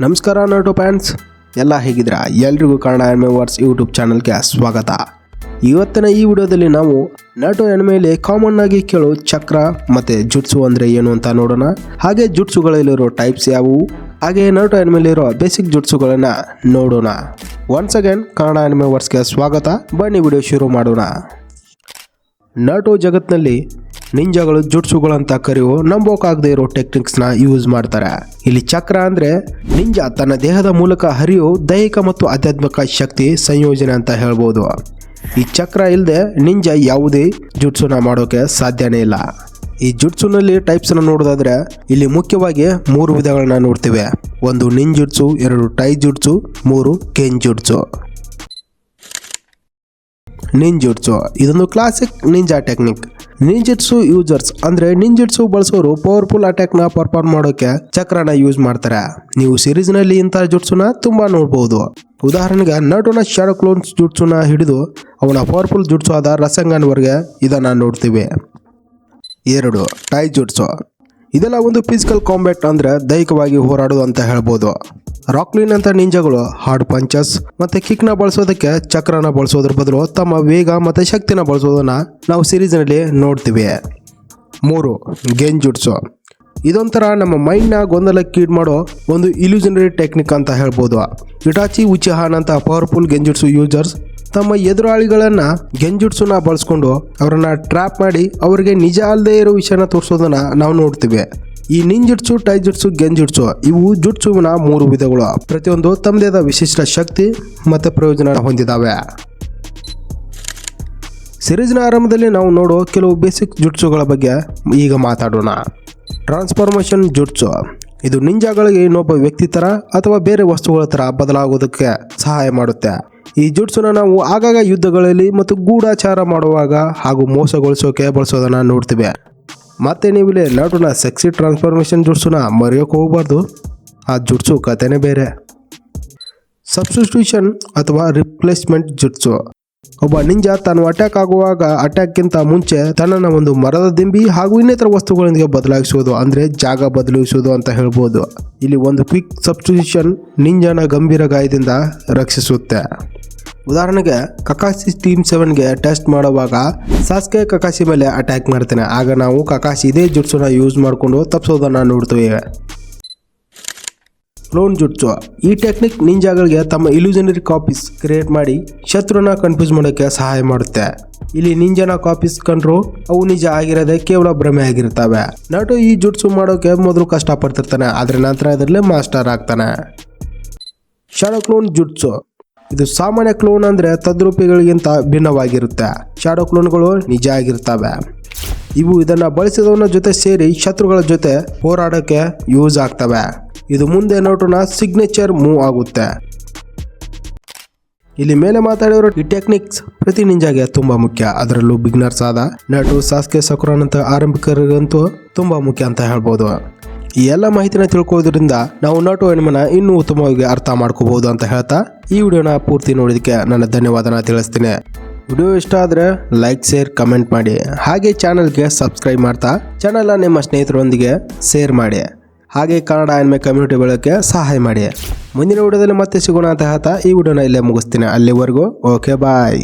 ನಮಸ್ಕಾರ ನೋಟೋ ಫ್ಯಾನ್ಸ್. ಎಲ್ಲ ಹೇಗಿದ್ರ ಎಲ್ರಿಗೂ ಕನ್ನಡ ಎನ್ಮೆ ವರ್ಸ್ ಯೂಟ್ಯೂಬ್ ಚಾನಲ್ಗೆ ಸ್ವಾಗತ. ಇವತ್ತಿನ ಈ ವಿಡಿಯೋದಲ್ಲಿ ನಾವು ನಾಟೋ ಎನ್ಮೆಯಲ್ಲಿ ಕಾಮನ್ ಆಗಿ ಕೇಳೋ ಚಕ್ರ ಮತ್ತೆ ಜುಟ್ಸು ಅಂದ್ರೆ ಏನು ಅಂತ ನೋಡೋಣ. ಹಾಗೆ ಜುಟ್ಸುಗಳಲ್ಲಿರೋ ಟೈಪ್ಸ್ ಯಾವುವು? ಹಾಗೆ ನಾಟೋ ಎನ್ಮೆಲಿರೋ ಬೇಸಿಕ್ ಜುಟ್ಸುಗಳನ್ನ ನೋಡೋಣ. ಒನ್ಸ್ ಅಗೇನ್ ಕನ್ನಡ ಎನ್ಮೆ ವರ್ಸ್ಗೆ ಸ್ವಾಗತ. ಬನ್ನಿ ವಿಡಿಯೋ ಶುರು ಮಾಡೋಣ. ನಾಟೋ ಜಗತ್ನಲ್ಲಿ ನಿಂಜಾಗಳು ಅಂತ ಕರೆಯುವ ನಂಬೋಕಾಗದೇ ಇರೋ ನ ಯೂಸ್ ಮಾಡ್ತಾರೆ. ಇಲ್ಲಿ ಚಕ್ರ ಅಂದ್ರೆ ನಿಂಜ ತನ್ನ ದೇಹದ ಮೂಲಕ ಹರಿಯೋ ದೈಹಿಕ ಮತ್ತು ಆಧ್ಯಾತ್ಮಿಕ ಶಕ್ತಿ ಸಂಯೋಜನೆ ಅಂತ ಹೇಳ್ಬೋದು. ಈ ಚಕ್ರ ಇಲ್ಲದೆ ನಿಂಜ ಯಾವುದೇ ಜುಟ್ಸುನ ಮಾಡೋಕೆ ಸಾಧ್ಯನೇ ಇಲ್ಲ. ಈ ಜುಟ್ಸುನಲ್ಲಿ ಟೈಪ್ಸನ್ನು ನೋಡೋದಾದ್ರೆ ಇಲ್ಲಿ ಮುಖ್ಯವಾಗಿ ಮೂರು ವಿಧಗಳನ್ನ ನೋಡ್ತೀವಿ. ಒಂದು ನಿಂಜುಟ್ಸು ಎರಡು ಟೈ ಜುಟ್ಸು, ಮೂರು ಕೆನ್ ಜುಟ್ಸು. ನಿಂಜುಟ್ಸು ಇದೊಂದು ಕ್ಲಾಸಿಕ್ ನಿಂಜಾ ಟೆಕ್ನಿಕ್ ನಿಂಜಿಟ್ಸು ಯೂಸರ್ಸ್ ಅಂದ್ರೆ ನಿಂಜಿಟ್ಸು ಬಳಸೋರು ಪವರ್ಫುಲ್ ಅಟ್ಯಾಕ್ನ ಪರ್ಫಾರ್ಮ್ ಮಾಡೋಕೆ ಚಕ್ರನ ಯೂಸ್ ಮಾಡ್ತಾರೆ. ನೀವು ಸೀರೀಸ್ನಲ್ಲಿ ಇಂತಹ ಜುಟ್ಸುನ ತುಂಬಾ ನೋಡಬಹುದು ಉದಾಹರಣೆಗೆ ನಟೋನ ಶಾಡೋ ಕ್ಲೋನ್ಸ್ ಜುಟ್ಸುನ ಹಿಡಿದು ಅವನ ಪವರ್ಫುಲ್ ಜುಟ್ಸು ಆದ ರಸಂಗನ್ವರೆಗೆ ಇದನ್ನ ನೋಡ್ತೀವಿ. ಎರಡು ಟೈ ಜುಟ್ಸು. ಇದೆಲ್ಲ ಒಂದು ಫಿಸಿಕಲ್ ಕಾಂಬ್ಯಾಕ್ಟ್ ಅಂದ್ರೆ ದೈಹಿಕವಾಗಿ ಹೋರಾಡೋದು ಅಂತ ಹೇಳ್ಬೋದು. ರಾಕ್ಲಿನ್ ಅಂತ ನಿಂಜಗಳು, ಹಾರ್ಡ್ ಪಂಚಸ್ ಮತ್ತೆ ಕಿಕ್ನ ಬಳಸೋದಕ್ಕೆ ಚಕ್ರನ ಬಳಸೋದ್ರ ಬದಲು ತಮ್ಮ ವೇಗ ಮತ್ತೆ ಶಕ್ತಿನ ಬಳಸೋದನ್ನ ನಾವು ಸೀರೀಸ್ನಲ್ಲಿ ನೋಡ್ತೀವಿ. ಮೂರು, ಗೆಂಜುಟ್ಸು. ಇದೊಂಥರ ನಮ್ಮ ಮೈಂಡ್ನ ಗೊಂದಲಕ್ಕೀಡ್ ಮಾಡೋ ಒಂದು ಇಲ್ಯೂಷನರಿ ಟೆಕ್ನಿಕ್ ಅಂತ ಹೇಳ್ಬೋದು. ಇಟಾಚಿ ಉಚಿಹಾನ್ ಅಂತ ಪವರ್ಫುಲ್ ಗೆಂಜುಟ್ಸು ಯೂಸರ್ಸ್ ತಮ್ಮ ಎದುರಾಳಿಗಳನ್ನ ಗೆಂಜುಟ್ಸುನ ಬಳಸ್ಕೊಂಡು ಅವರನ್ನ ಟ್ರ್ಯಾಪ್ ಮಾಡಿ ಅವರಿಗೆ ನಿಜ ಅಲ್ಲದೆ ಇರೋ ವಿಷಯನ ತೋರಿಸೋದನ್ನ ನಾವು ನೋಡ್ತೀವಿ. ಈ ನಿಂಜುಟ್ಸು ಟೈಜಿಟ್ಸು ಗೆಂಜುಟ್ಸು ಇವು ಜುಟ್ಸುವಿನ ಮೂರು ವಿಧಗಳು. ಪ್ರತಿಯೊಂದು ತಮ್ಮದೇ ಆದ ವಿಶಿಷ್ಟ ಶಕ್ತಿ ಮತ್ತು ಪ್ರಯೋಜನ ಹೊಂದಿದ್ದಾವೆ ಸಿರೀಸ್ನ ಆರಂಭದಲ್ಲಿ ನಾವು ನೋಡೋ ಕೆಲವು ಬೇಸಿಕ್ ಜುಟ್ಸುಗಳ ಬಗ್ಗೆ ಈಗ ಮಾತಾಡೋಣ. ಟ್ರಾನ್ಸ್ಫಾರ್ಮೇಷನ್ ಜುಟ್ಸು. ಇದು ನಿಂಜಾಗಳಿಗೆ ಇನ್ನೊಬ್ಬ ವ್ಯಕ್ತಿ ಥರ ಅಥವಾ ಬೇರೆ ವಸ್ತುಗಳ ಥರ ಬದಲಾಗೋದಕ್ಕೆ ಸಹಾಯ ಮಾಡುತ್ತೆ. ಈ ಜುಟ್ಸುನ ನಾವು ಆಗಾಗ ಯುದ್ಧಗಳಲ್ಲಿ ಮತ್ತು ಗೂಢಾಚಾರ ಮಾಡುವಾಗ ಹಾಗೂ ಮೋಸಗೊಳಿಸೋಕೆ ಬಳಸೋದನ್ನ ನೋಡ್ತೀವಿ. ಮತ್ತೆ ನೀವಿಲ್ಲಿ ನಾಟುನ ಸೆಕ್ಸಿ ಟ್ರಾನ್ಸ್ಫಾರ್ಮೇಷನ್ ಜುಟ್ಸುನ ಮರೆಯೋಕೆ ಹೋಗ್ಬಾರ್ದು. ಆ ಜುಡ್ಸು ಕಥೆನೇ ಬೇರೆ. ಸಬ್ಸ್ಟಿಟ್ಯೂಷನ್ ಅಥವಾ ರಿಪ್ಲೇಸ್ಮೆಂಟ್ ಜುಡ್ಸು. ಒಬ್ಬ ನಿಂಜ ತಾನು ಅಟ್ಯಾಕ್ ಆಗುವಾಗ ಅಟ್ಯಾಕ್ಗಿಂತ ಮುಂಚೆ ತನ್ನನ್ನು ಒಂದು ಮರದ ದಿಂಬಿ ಹಾಗೂ ಇನ್ನಿತರ ವಸ್ತುಗಳೊಂದಿಗೆ ಬದಲಾಯಿಸುವುದು, ಅಂದರೆ ಜಾಗ ಬದಲಾಯಿಸುವುದು ಅಂತ ಹೇಳ್ಬೋದು. ಇಲ್ಲಿ ಒಂದು ಕ್ವಿಕ್ ಸಬ್ಸ್ಟಿಟ್ಯೂಷನ್ ನಿಂಜನ ಗಂಭೀರ ಗಾಯದಿಂದ ರಕ್ಷಿಸುತ್ತೆ. ಉದಾಹರಣೆಗೆ, ಕಕಾಶಿ ಟೀಮ್ ಸೆವೆನ್ಗೆ ಟೆಸ್ಟ್ ಮಾಡುವಾಗ ಸಾಸ್ಕೆ ಕಕಾಶಿ ಮೇಲೆ ಅಟ್ಯಾಕ್ ಮಾಡ್ತಾನೆ. ಆಗ ನಾವು ಕಕಾಶಿ ಇದೇ ಜುಟ್ಸುನ ಯೂಸ್ ಮಾಡಿಕೊಂಡು ತಪ್ಪಿಸೋದನ್ನ ನೋಡ್ತೀವಿ. ಕ್ಲೋನ್ ಜುಟ್ಸು ಈ ಟೆಕ್ನಿಕ್ ನಿಂಜಾಗಳಿಗೆ ತಮ್ಮ ಇಲ್ಯೂಷನರಿ ಕಾಪೀಸ್ ಕ್ರಿಯೇಟ್ ಮಾಡಿ ಶತ್ರುನ ಕನ್ಫ್ಯೂಸ್ ಮಾಡೋಕ್ಕೆ ಸಹಾಯ ಮಾಡುತ್ತೆ. ಇಲ್ಲಿ ನಿಂಜನ ಕಾಪೀಸ್ ಕಂಡ್ರು ಅವು ನಿಜ ಆಗಿರೋದೇ ಕೇವಲ ಭ್ರಮೆ ಆಗಿರ್ತವೆ ನಟು ಈ ಜುಟ್ಸು ಮಾಡೋಕೆ ಮೊದಲು ಕಷ್ಟಪಡ್ತಿರ್ತಾನೆ, ಆದ್ರೆ ನಂತರ ಇದರಲ್ಲೇ ಮಾಸ್ಟರ್ ಆಗ್ತಾನೆ. ಶಾಡೋ ಕ್ಲೋನ್ ಜುಟ್ಸು ಇದು ಸಾಮಾನ್ಯ ಕ್ಲೋನ್ ಅಂದ್ರೆ ತದ್ರೂಪಿಗಳಿಗಿಂತ ಭಿನ್ನವಾಗಿರುತ್ತೆ. ಶಾಡೋ ಕ್ಲೋನ್ಗಳು ನಿಜ ಆಗಿರ್ತವೆ. ಇವು ಇದನ್ನ ಬಳಸಿದವನ ಜೊತೆ ಸೇರಿ ಶತ್ರುಗಳ ಜೊತೆ ಹೋರಾಡೋಕೆ ಯೂಸ್ ಆಗ್ತವೆ. ಇದು ಮುಂದೆ ನೋಟನ ಸಿಗ್ನೇಚರ್ ಮೂವ್ ಆಗುತ್ತೆ. ಇಲ್ಲಿ ಮೇಲೆ ಮಾತಾಡಿರೋ ಈ ಟೆಕ್ನಿಕ್ಸ್ ಪ್ರತಿ ನಿಂಜಾಗೆ ತುಂಬಾ ಮುಖ್ಯ. ಅದರಲ್ಲೂ ಬಿಗ್ನರ್ಸ್ ಆದ ನಟು ಸಾಸ್ಕೆ ಸಕುರಾನಂತ ಆರಂಭಿಕರಿಗಂತೂ ತುಂಬಾ ಮುಖ್ಯ ಅಂತ ಹೇಳ್ಬೋದು. ಈ ಎಲ್ಲ ಮಾಹಿತಿನ ತಿಳ್ಕೊಳ್ಳೋದ್ರಿಂದ ನಾವು ನಟು ಹೆಣ್ಮನ ಇನ್ನೂ ಉತ್ತಮವಾಗಿ ಅರ್ಥ ಮಾಡ್ಕೋಬಹುದು ಅಂತ ಹೇಳ್ತಾ ಈ ವಿಡಿಯೋನ ಪೂರ್ತಿ ನೋಡಿದಕ್ಕೆ ನನ್ನ ಧನ್ಯವಾದನ ತಿಳಿಸ್ತೀನಿ. ವಿಡಿಯೋ ಇಷ್ಟ ಆದರೆ ಲೈಕ್ ಶೇರ್ ಕಮೆಂಟ್ ಮಾಡಿ. ಹಾಗೆ ಚಾನಲ್ಗೆ ಸಬ್ಸ್ಕ್ರೈಬ್ ಮಾಡ್ತಾ ಚಾನಲ್ನ ನಿಮ್ಮ ಸ್ನೇಹಿತರೊಂದಿಗೆ ಶೇರ್ ಮಾಡಿ. ಹಾಗೆ ಕನ್ನಡ ಆನ್ಮೆ ಕಮ್ಯುನಿಟಿ ಬೆಳಕ್ಕೆ ಸಹಾಯ ಮಾಡಿ. ಮುಂದಿನ ವಿಡಿಯೋದಲ್ಲಿ ಮತ್ತೆ ಸಿಗೋಣ ಅಂತ ಹೇಳ್ತಾ ಈ ವಿಡಿಯೋನ ಇಲ್ಲೇ ಮುಗಿಸ್ತೀನಿ. ಅಲ್ಲಿವರೆಗೂ ಓಕೆ ಬಾಯ್